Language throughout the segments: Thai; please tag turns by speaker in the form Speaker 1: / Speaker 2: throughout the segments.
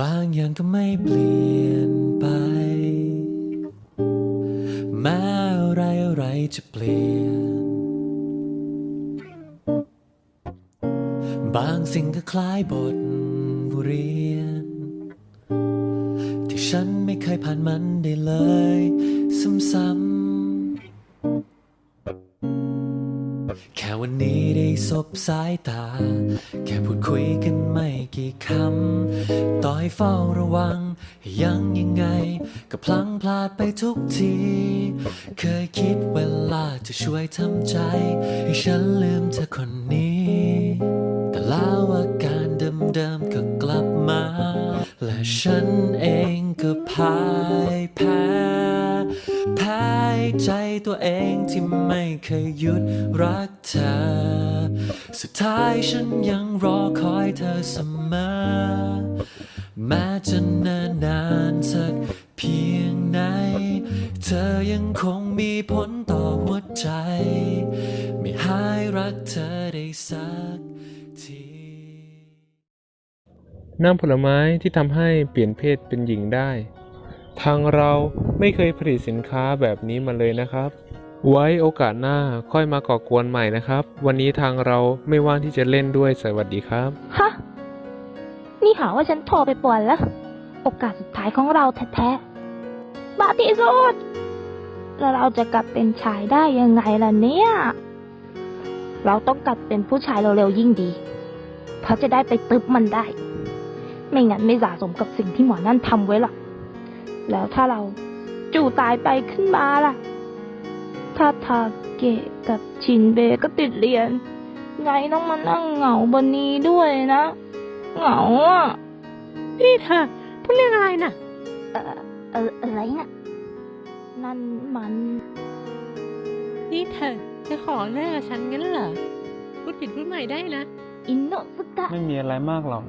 Speaker 1: บางอย่างก็ไม่เปลี่ยนไป แม้อะไรอะไรจะเปลี่ยน บางสิ่งก็คล้ายบทเรียน ที่ฉันไม่เคยผ่านมันได้เลย ซ้ำๆ แค่วันนี้ได้สบสายตา แค่พูดคุยกันไม่กี่คำ ต่อให้เฝ้าระวัง ยังยังไง ก็พลังพลาดไปทุกที เคยคิดเวลาจะช่วยทำใจ ให้ฉันลืมเธอคนนี้ แต่แล้วอาการเดิมๆก็กลับมา และฉันเองก็พ่ายแพ้แพ้ ใจตัวเองที่ไม่เคยหยุดรักเธอ สุดท้ายฉันยังรอคอยเธอเสมอ แม้จะนิ่นนานสักเพียงไหน เธอยังคงมีผลต่อหัวใจ ไม่หายรักเธอได้สักที
Speaker 2: น้ำผลไม้ที่ทำให้เปลี่ยนเพศเป็นหญิงได้ ทางเราไม่เคยผลิตสินค้าแบบนี้มาเลยนะครับ ไว้โอกาสหน้าค่อยมาก่อกวนใหม่นะครับ วันนี้ทางเราไม่ว่างที่จะเล่นด้วยสวัสดีครับ
Speaker 3: ฮะ นี่หาว่าฉันโทรไปป่วนแล้ว โอกาสสุดท้ายของเราแท้ๆบาที่สุดแล้วเราจะกลับเป็นชายได้ยังไงล่ะเนี่ย เราต้องกลับเป็นผู้ชายเร็วๆยิ่งดี เพราะจะได้ไปตึบมันได้ ไม่งั้นไม่สะสมกับสิ่งที่หมอนั่นทำไว้หรอก แล้วถ้าเราจู่ตายไปขึ้นมาล่ะ ถ้าทาเกะกับชินเบก็ติดเรียน ไงต้องมานั่งเหงาบนนี้ด้วยนะ เหงาอะ
Speaker 4: นี่เธอพูดเรื่องอะไรน่ะ
Speaker 3: เออเอออะไรน่ะ นั่นมัน
Speaker 4: นี่เธอจะขอเลิกกับฉันงั้นเหรอ พูดผิดพูดใหม่ได้นะ
Speaker 3: อินโนสกะ
Speaker 2: ไม่มีอะไรมากหรอก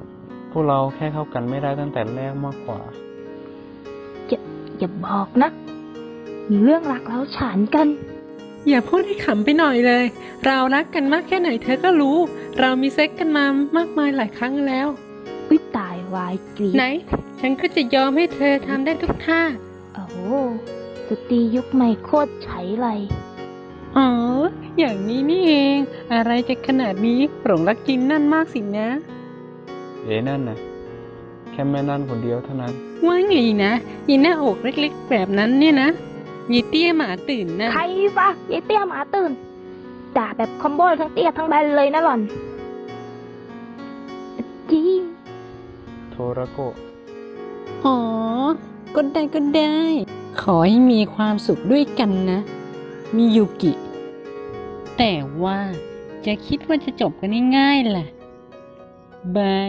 Speaker 2: พวกเราแค่เข้ากันไม่ได้ตั้งแต่แรกมากกว่า
Speaker 3: อย่าบอกนะ มีเรื่องรักแล้วฉานกัน
Speaker 4: อย่าพูดให้ขำไปหน่อยเลย เรารักกันมากแค่ไหนเธอก็รู้ เรามีเซ็กกันมามากมายหลายครั้งแล้ว
Speaker 3: วิตายวายกรีด
Speaker 4: ไหน ฉันก็จะยอมให้เธอทำได้ทุกท่า
Speaker 3: โอ้โหสตรียุคใหม่โคตรใช้ไร
Speaker 4: อ๋อ อย่างนี้นี่เอง อะไรจะขนาดนี้หลงรักจินนั่นมากสินะ
Speaker 2: เอ๋นั่นนะแค่แม่นั่นคนเดียวเท่านั้น
Speaker 4: ว่าไงนะยีหน้าอกเล็กๆ แบบนั้นเนี่ยนะยีเตี้ยหมาตื่นนะ
Speaker 3: ใครซะยายเตี้ยหมาตื่นด่าแบบคอมโบทั้งเตี้ยทั้งแบนเลยนะหล่อนจริง
Speaker 2: โทรโกะ
Speaker 4: อ๋อ ก็ได้ก็ได้ ขอให้มีความสุขด้วยกันนะ มียูกิ แต่ว่าจะคิดว่าจะจบกันง่ายๆล่ะ บาย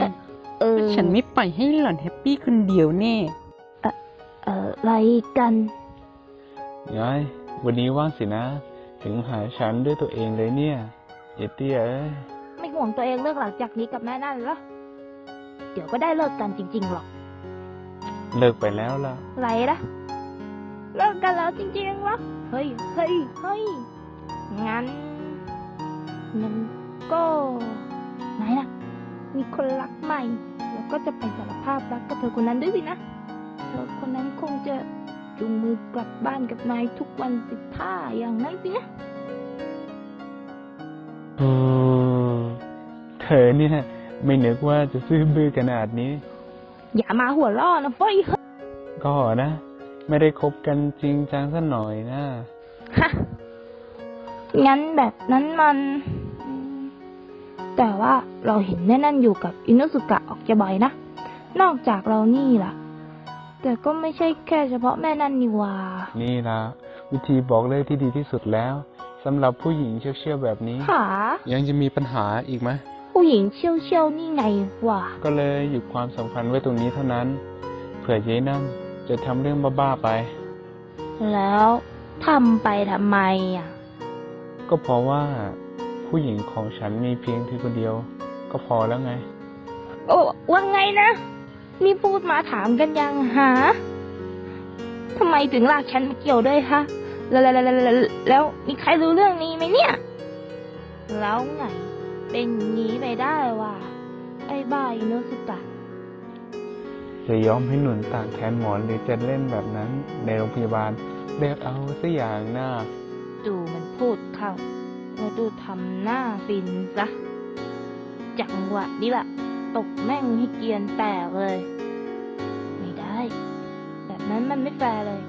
Speaker 3: เออ
Speaker 4: ฉันไม่ปล่อยให้หล่อนแฮปปี้คนเดียวแน่
Speaker 3: เอออะไรกัน
Speaker 2: ยาย วันนี้ว่างสินะ ถึงหาฉันด้วยตัวเองเลยเนี่ยเอเตี้ยเอ้ย
Speaker 3: ไม่ห่วงตัวเองเลิกหลังจากนี้กับแม่นั่นเหรอ เดี๋ยวก็ได้เลิกกันจริงๆหรอก
Speaker 2: เลิกไปแล้วล่ะ
Speaker 3: ไรนะเลิกกันแล้วจริงๆเหรอ เฮ้ย เฮ้ย เฮ้ย งั้นงั้นก็ไหนนะ มีคนรักใหม่ แล้วก็จะไปสารภาพรักกับเธอคนนั้นด้วยสินะ เธอคนนั้นคงจะจูงมือกลับบ้านกับนายทุกวันสิบท่าอย่างนั้นสินะ
Speaker 2: อืมเธอเนี่ย ไม่นึกว่าจะซื้อบื้อขนาดนี้
Speaker 3: อย่ามาหัวล่อนะเฟ้ยเฮ้ย
Speaker 2: ก็นะ ไม่ได้คบกันจริงจังสักหน่อยนะ
Speaker 3: ฮะงั้นแบบนั้นมันอืม แต่ว่าเราเห็นแม่นั่นอยู่กับอินุสุกะออกจะบ่อยนะ นอกจากเรานี่ล่ะ แต่ก็ไม่ใช่แค่เฉพาะแม่นั่นนี่หว่า
Speaker 2: นี่ละวิธีบอกเลิกที่ดีที่สุดแล้วสำหรับผู้หญิงเชี่ยวๆแบบนี้
Speaker 3: ขา
Speaker 2: ยังจะมีปัญหาอีกไหม
Speaker 3: ผู้หญิงเชี่ยวเชี่ยวๆนี่ไงวะ
Speaker 2: ก็เลยหยุดความสัมพันธ์ไว้ตรงนี้เท่านั้น เผื่อเย้นั่นจะทำเรื่องบ้าๆไป
Speaker 3: แล้วทำไปทำไมอะ
Speaker 2: ก็เพราะว่า ผู้หญิงของฉันมีเพียงเธอคนเดียว ก็พอแล้วไง
Speaker 3: โอ้ว่าไงนะนี่พูดมาถามกันยังหาทำไมถึงลากฉันมาเกี่ยวด้วยคะแล้วแล้วแล้วแล้วแล้วมีใครรู้เรื่องนี้ไหมเนี่ย แล้วไง เป็นงี้ไปได้วะไอ้บ้าอินโนสุกะ
Speaker 2: จะยอมให้หนุนตากแทนหมอนหรือจะเล่นแบบนั้นในโรงพยาบาลเลือกเอาสักอย่างหน้า
Speaker 3: ดูมันพูดเข้า แล้วดูทำหน้าฟินซะ จังหวะนี้ล่ะตกแม่งให้เกียนแตกเลย ไม่ได้ แบบนั้นมันไม่แฟร์เลย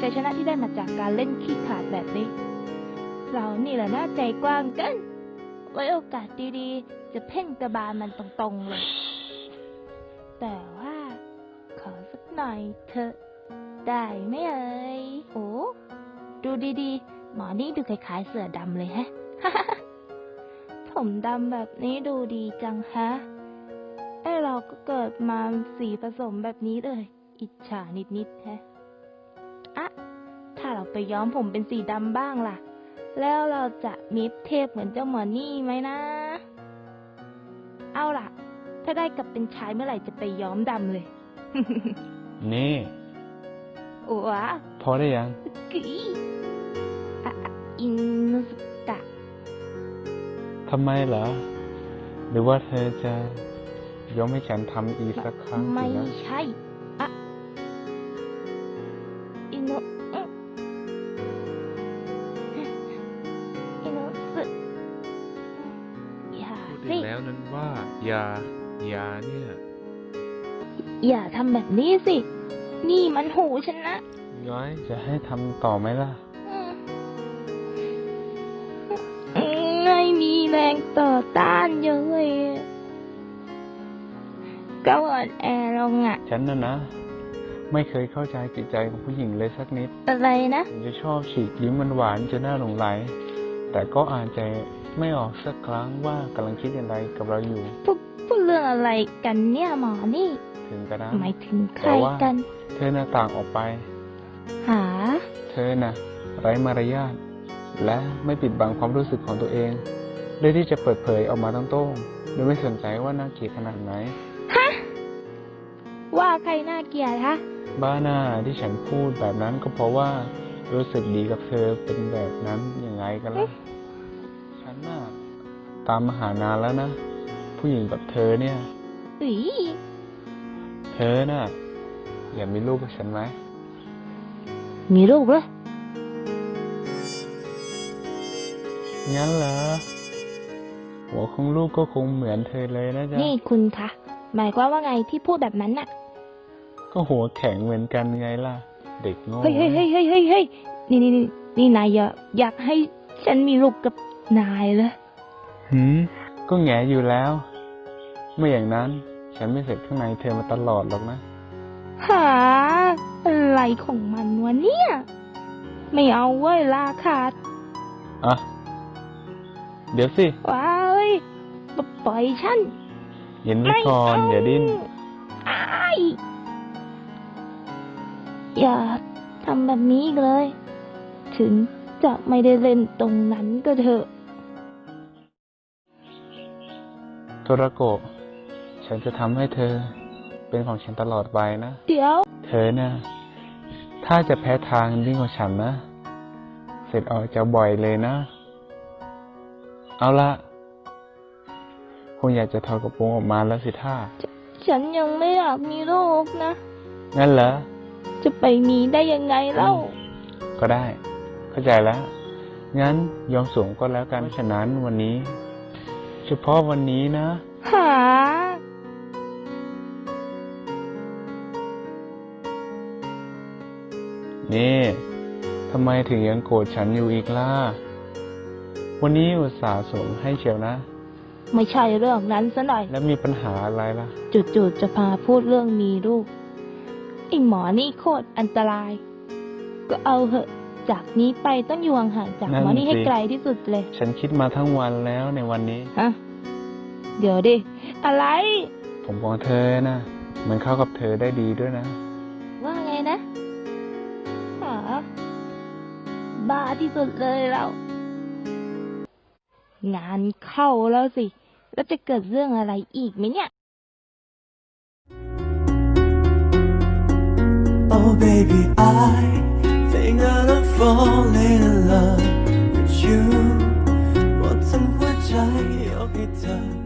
Speaker 3: ชัยชนะที่ได้มาจากการเล่นขี้ขาดแบบนี้ เรานี่แหละหน่าใจกว้างกัน ไว้โอกาสดีๆ จะเพ่งกระบาลมันตรงๆเลย แต่ว่า ขอสักหน่อยเถอะ ได้ไหมเอ่ย โอ้ ดูดีๆ หมอนี่ดูคล้ายๆเสือดำเลยแฮะ ผมดำแบบนี้ดูดีจังฮะ ไอเราก็เกิดมาสีผสมแบบนี้เลย อิจฉานิดๆแฮะอะถ้าเราไปย้อมผมเป็นสีดำบ้างล่ะ แล้วเราจะมิดเทพเหมือนเจ้าหมอนี่ไหมนะ เอาล่ะ ถ้าได้กลับเป็นชายเมื่อไหร่จะไปย้อมดำเลย
Speaker 2: นี่
Speaker 3: ว้า
Speaker 2: พอได้ยัง
Speaker 3: กีอะอะอินุสกะ
Speaker 2: ทำไมเหรอ หรือว่าเธอจะยอมให้ฉันทำอีกสักครั้ง
Speaker 3: ไม่
Speaker 2: สินะ
Speaker 3: ใช่อะอินุอึอินุสึอย่า
Speaker 2: พูด
Speaker 3: สิ
Speaker 2: อีกแล้วนั้นว่ายายาเนี่ย
Speaker 3: อย่าทำแบบนี้สิ นี่มันหูฉันนะ
Speaker 2: ย้อยจะให้ทำต่อไหมล่ะ
Speaker 3: มไม่มีแรงต่อต้านเลยก็อ่อนแอลงอะ
Speaker 2: ฉันน่ะนะ ไม่เคยเข้าใจจิตใจของผู้หญิงเลยสักนิด
Speaker 3: อะไรนะ
Speaker 2: ผมจะชอบฉีกยิ้มมันหวานๆจนน่าหลงไหล แต่ก็อ่านใจไม่ออกสักครั้งว่ากำลังคิดอะไรกับเราอยู่
Speaker 3: พูดพูดเรื่องอะไรกันเนี่ยหมอนี่
Speaker 2: ถึงกระนั้น
Speaker 3: หมายถึงใคร
Speaker 2: แต่ว่า
Speaker 3: กัน
Speaker 2: เธอหน้าต่างออกไป
Speaker 3: หา
Speaker 2: เธอน่ะ ไร้มารยาทและไม่ปิดบังความรู้สึกของตัวเอง เลือกที่จะเปิดเผยออกมาตรงๆโดยไม่สนใจว่าน่าเกลียดขนาดไหน
Speaker 3: ว่าใครน่าเกลียดฮะ
Speaker 2: บ้าหน้าที่ฉันพูดแบบนั้นก็เพราะว่ารู้สึกดีกับเธอเป็นแบบนั้นยังไงกันล่ะ ฉันน่ะตามมาหานานแล้วนะ ผู้หญิงแบบเธอเนี่ย
Speaker 3: อี
Speaker 2: เธอน่ะอยากมีลูกกับฉันไหม
Speaker 3: มีรูปเหรอ
Speaker 2: งั้นเหรอ หัวของลูกก็คงเหมือนเธอเลยนะจ๊ะ
Speaker 3: นี่คุณคะ หมายความว่าไงที่พูดแบบนั้นน่ะ
Speaker 2: ก็หัวแข็งเหมือนกันไงล่ะ เด็กโง่
Speaker 3: เฮ้ยเฮ้ยเฮ้ยเฮ้ยเฮ้ยเฮ้ยนี่นี่นี่นี่นายอยากอยากให้ฉันมีลูกกับนายเหรอ
Speaker 2: หืมก็แงอยู่แล้ว ไม่อย่างนั้น ฉันไม่เสร็จข้างในเธอมาตลอดหรอกนะ
Speaker 3: หาอะไรของมันวะเนี่ย ไม่เอาเว้ยลาขาด
Speaker 2: อะ เดี๋ยวสิ
Speaker 3: ว้า ยปปล่อยฉัน
Speaker 2: เย็นไว้ก่อนอย่าดิ้น
Speaker 3: อ้ายอย่าทำแบบนี้อีกเลย ถึงจะไม่ได้เล่นตรงนั้นก็เถอะ
Speaker 2: โทรโกะฉันจะทำให้เธอเป็นของฉันตลอดไปนะ
Speaker 3: เดี๋ยว
Speaker 2: เธอเนี่ยถ้าจะแพ้ทางยิ่งกว่าฉันนะ เสร็จออกจะบ่อยเลยนะ เอาละค งอยากจะถอดกระโปรงออกมาแล้วสิท่า
Speaker 3: ฉันยังไม่อยากมีลูกนะ
Speaker 2: งั้นเหรอ
Speaker 3: จะไปมีได้ยังไงเล่า
Speaker 2: ก็ได้ เข้าใจแล้ว งั้นยอมสวมก็แล้วกันฉะนั้นวันนี้ เฉพาะวันนี้นะ
Speaker 3: หา
Speaker 2: นี่ทำไมถึงยังโกรธฉันอยู่อีกล่ะ วันนี้อุตส่าห์สวมให้เชียวนะ
Speaker 3: ไม่ใช่เรื่องนั้นซะหน่อย
Speaker 2: แล้วมีปัญหาอะไรล่ะ
Speaker 3: จู่ๆจะพาพูดเรื่องมีลูกไอ้หมอนี่โคตรอันตราย ก็เอาเหอะ จากนี้ไปต้องอยู่ห่างๆจากหมอนี่ให้
Speaker 2: นั่นสิ
Speaker 3: ไกลที่สุดเลย
Speaker 2: ฉันคิดมาทั้งวันแล้วในวันนี้
Speaker 3: ฮะเดี๋ยวดิ อะไร
Speaker 2: ผมของเธอนะมันเข้ากับเธอได้ดีด้วยนะ
Speaker 3: ว่าไงนะหาบ้าที่สุดเลยเรา งานเข้าแล้วสิ แล้วจะเกิดเรื่องอะไรอีกไหมเนี่ย
Speaker 1: Oh baby I think that I'm falling in love with you หมดทั้งหัวใจยกให้เธอ